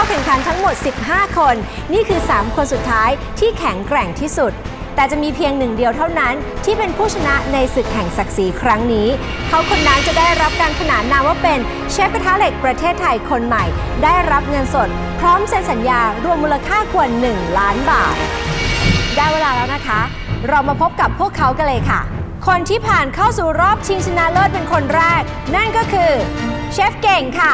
เข้าแข่งขันทั้งหมด 15 คน นี่คือ 3 คนสุดท้ายที่แข็งแกร่งที่สุด แต่จะมีเพียงหนึ่งเดียวเท่านั้น ที่เป็นผู้ชนะในศึกแห่งศักดิ์ศรีครั้งนี้ เขาคนนั้นจะได้รับการขนานนามว่าเป็นเชฟกระทะเหล็กประเทศไทยคนใหม่ ได้รับเงินสด พร้อมเซ็นสัญญารวมมูลค่ากว่า 1 ล้านบาท ได้เวลาแล้วนะคะ เรามาพบกับพวกเขากันเลยค่ะคนที่ผ่านเข้าสู่รอบชิงชนะเลิศเป็นคนแรก นั่นก็คือ เชฟเก่งค่ะ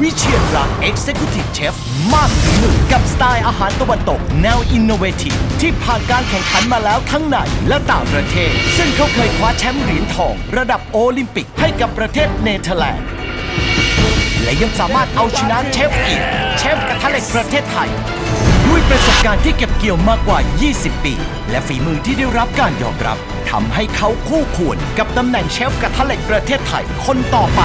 วิเชียรรัก Executive Chef มากฝีมือกับสไตล์อาหารตะวันตก แนวอินโนเวทีฟที่ผ่านการแข่งขันมาแล้วทั้งในและต่างประเทศ ซึ่งเขาเคยคว้าแชมป์เหรียญทอง ระดับโอลิมปิกให้กับประเทศเนเธอร์แลนด์ และยังสามารถเอาชนะเชฟอีกเชฟกระทะเหล็กประเทศไทย ด้วยประสบการณ์ที่เก็บเกี่ยวมากกว่า 20 ปี และฝีมือที่ได้รับการยอมรับทำให้เขาคู่ควรกับตำแหน่งเชฟกระทะเหล็กประเทศไทยคนต่อไป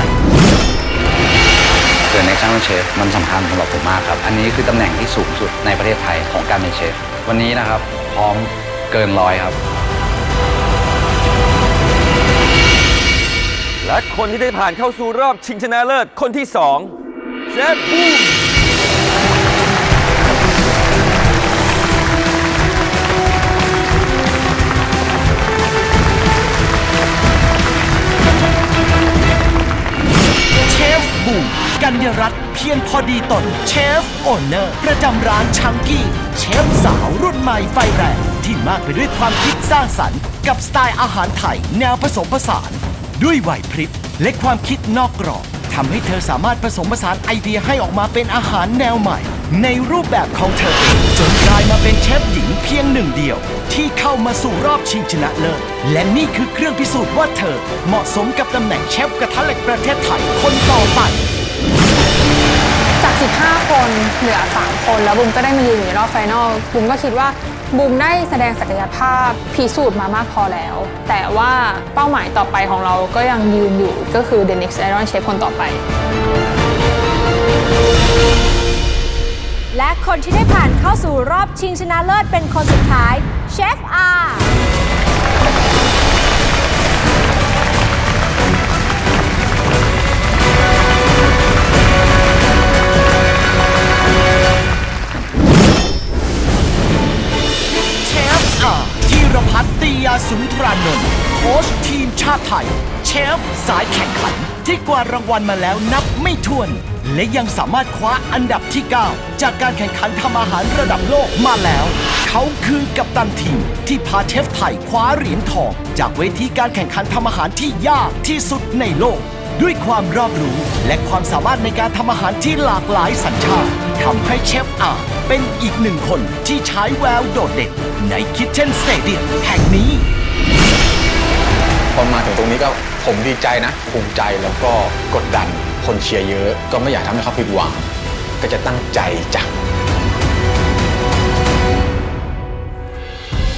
เกิดในครั้งเป็นเชฟมันสำคัญสำหรับผมมากครับ อันนี้คือตำแหน่งที่สูงสุดในประเทศไทยของการเป็นเชฟ วันนี้นะครับพร้อมเกินร้อยครับ และคนที่ได้ผ่านเข้าสู่รอบชิงชนะเลิศคนที่2เชฟบูม กัญญรัตน์เพียรพอดีตนเชฟโอนเนอร์ประจำร้านชังกี้ เชฟสาวรุ่นใหม่ไฟแรงที่มากไปด้วยความคิดสร้างสรรค์กับสไตล์อาหารไทยแนวผสมผสาน ด้วยไหวพริบและความคิดนอกกรอบทำให้เธอสามารถผสมผสานไอเดียให้ออกมาเป็นอาหารแนวใหม่ ในรูปแบบของเธอเองจนกลายมาเป็นเชฟหญิงเพียงหนึ่งเดียว ที่เข้ามาสู่รอบชิงชนะเลิศและนี่คือเครื่องพิสูจน์ว่าเธอเหมาะสมกับตำแหน่งเชฟกระทะเหล็กประเทศไทยคนต่อไป คนเหลือ 3 คนแล้วบุมก็ได้มายืนอยู่ในรอบไฟนอลบุมก็คิดว่าบุมได้แสดงศักยภาพพิสูจน์มามากพอแล้ว แต่ว่าเป้าหมายต่อไปของเราก็ยังยืนอยู่ก็คือ The Next Iron Chef คนต่อไป และคนที่ได้ผ่านเข้าสู่รอบชิงชนะเลิศเป็นคนสุดท้ายเชฟอาร์ พัฒน์ตียาสุนทรานนท์โค้ชทีมชาติไทย เชฟสายแข่งขัน ที่กวาดรางวัลมาแล้วนับไม่ถ้วน และยังสามารถคว้าอันดับที่ 9 จากการแข่งขันทำอาหารระดับโลกมาแล้ว เขาคือกัปตันทีม ที่พาเชฟไทยคว้าเหรียญทอง จากเวทีการแข่งขันทำอาหารที่ยากที่สุดในโลกด้วยความรอบรู้และความสามารถในการทำอาหารที่หลากหลายสัญชาติทำให้เชฟอา เป็นอีกหนึ่งคนที่ใช้แววโดดเด่นในคิทเช่นสเตเดียมแห่งนี้ พอมาถึงตรงนี้ก็ผมดีใจนะ ภูมิใจแล้วก็กดดันคนเชียร์เยอะ ก็ไม่อยากทำให้เขาผิดหวัง ก็จะตั้งใจจัง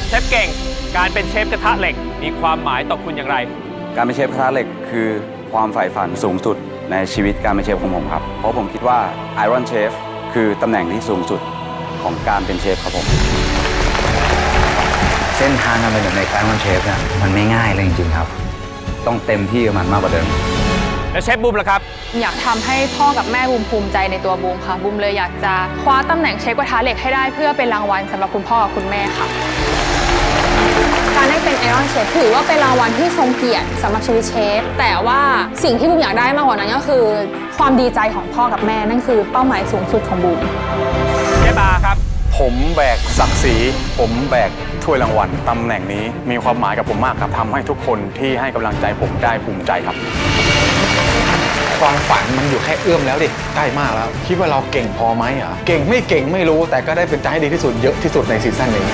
เชฟเก่ง การเป็นเชฟกระทะเหล็ก มีความหมายต่อคุณอย่างไร การเป็นเชฟกระทะเหล็กคือความใฝ่ฝันสูงสุดในชีวิตการเป็นเชฟของผมครับ เพราะผมคิดว่า Iron Chef คือตำแหน่งที่สูงสุด ของการเป็นเชฟครับผม เส้นทางการเป็นใน Iron Chef เนี่ยมันไม่ง่ายเลยจริงๆครับ ต้องเต็มที่กับมันมากกว่าเดิม และเชฟบูมล่ะครับ อยากทำให้พ่อกับแม่บูมภูมิใจในตัวบูมค่ะบูมเลยอยากจะคว้าตำแหน่งเชฟกระทะเหล็กให้ได้เพื่อเป็นรางวัลสำหรับคุณพ่อกับคุณแม่ค่ะ การได้เป็นไอรอนเชฟถือว่าเป็นรางวัลที่ทรงเกียรติสำหรับชีวิตเชฟ แต่ว่าสิ่งที่บูมอยากได้มากกว่านั้นก็คือ ความดีใจของพ่อกับแม่นั่นคือเป้าหมายสูงสุดของบูมเชฟอาครับ ผมแบกศักดิ์ศรีผมแบกถ้วยรางวัลตำแหน่งนี้มีความหมายกับผมมากครับทำให้ทุกคนที่ให้กำลังใจผมได้ภูมิใจครับ ความฝันมันอยู่แค่เอื้อมแล้วดิใกล้มากแล้ว คิดว่าเราเก่งพอไหมอะเก่งไม่เก่งไม่รู้แต่ก็ได้เป็นใจให้ดีที่สุดเยอะที่สุดในซีซั่นนี้